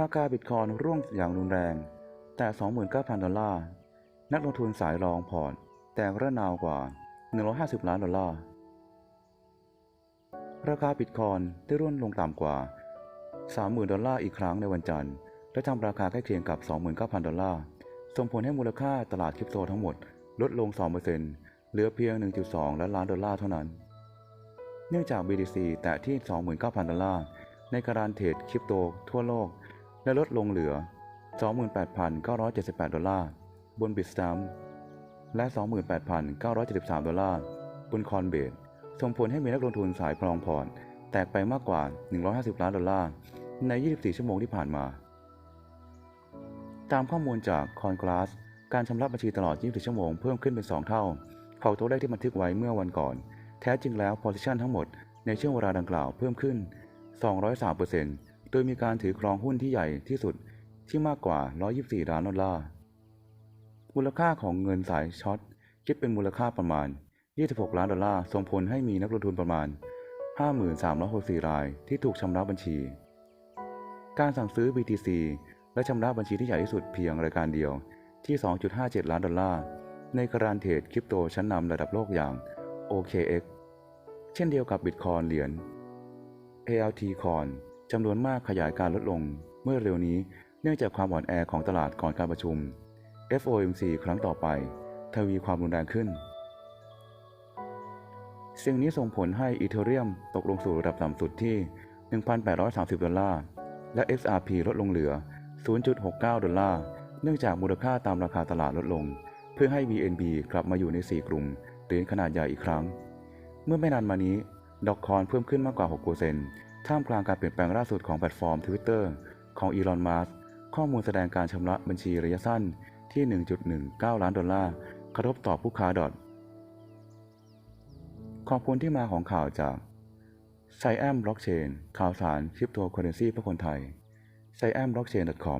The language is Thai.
ราคาบิตคอยน์ร่วงอย่างรุนแรง แต่ 29,000 ดอลลาร์ นักลงทุนสายรองพอร์ตแตกระนาวกว่า 150 ล้านดอลลาร์ ราคาบิตคอยน์ได้ร่วงลงต่ำกว่า 30,000 ดอลลาร์อีกครั้งในวันจันทร์ และทำราคาใกล้เคียงกับ 29,000 ดอลลาร์ ส่งผลให้มูลค่าตลาดคริปโตทั้งหมดลดลง 2%เหลือเพียง 1.2 ล้านล้านดอลลาร์เท่านั้น เนื่องจาก BTC แตะที่ 29,000 ดอลลาร์ ในการเทรดคริปโตทั่วโลก และลดลงเหลือ 28,978 ดอลลาร์ บน Bitstamp และ 28,973 ดอลลาร์ บน Coinbase ส่งผลให้มีนักลงทุนสายพลองพอร์ตแตกไปมากกว่า 150 ล้านดอลลาร์ ใน 24 ชั่วโมงที่ผ่านมา ตามข้อมูลจาก CoinGlass การชำระบัญชีตลอด 24 ชั่วโมงเพิ่มขึ้นเป็น 2 เท่า ของตัวเลขที่บันทึกไว้เมื่อวันก่อน แท้จริงแล้ว position ทั้งหมดในช่วงเวลาดังกล่าวเพิ่มขึ้น 203% โดยมีการถือครองหุ้นที่ใหญ่ที่สุดที่มากกว่า 124 ล้านดอลลาร์ มูลค่าของเงินสายช็อตคิดเป็นมูลค่าประมาณ 26 ล้านดอลลาร์ ส่งผลให้มีนักลงทุนประมาณ 5364 รายที่ถูกชำระบัญชี การสั่งซื้อ BTC และชำระบัญชีที่ใหญ่ที่สุดเพียงรายการเดียวที่ 2.57 ล้านดอลลาร์ ในการเทรดคริปโตชั้นนำระดับโลกอย่าง OKX เช่นเดียวกับ Bitcoin เหรียญ ALT Coin จำนวนมากขยายการลดลง เมื่อเร็วนี้เนื่องจากความอ่อนแอของตลาดก่อนการประชุม FOMC ครั้งต่อไป ทวีความรุนแรงขึ้น สิ่งนี้ส่งผลให้อีเทเรียมตกลงสู่ระดับต่ำสุดที่ 1,830 ดอลลาร์ และ XRP ลดลงเหลือ 0.69 ดอลลาร์ เนื่องจากมูลค่าตามราคาตลาดลดลง เพื่อให้ BNB กลับมาอยู่ใน 4 กลุ่มเหรียญขนาดใหญ่อีกครั้ง เมื่อไม่นานมานี้ ดอกคอนเพิ่มขึ้นมากกว่า 6% ท่ามกลางการเปลี่ยนแปลงล่าสุดของแพลตฟอร์ม Twitter ของอีลอนมัสข้อมูลแสดงการชำระบัญชีระยะสั้นที่ 1.19 ล้านดอลลาร์กระทบต่อผู้ค้าดอทขอบคุณที่มาของข่าวจากไซแอมบล็อกเชนข่าวสารคริปโตเคอเรนซีเพื่อคนไทย c i a m b l o c k c h a i n c o m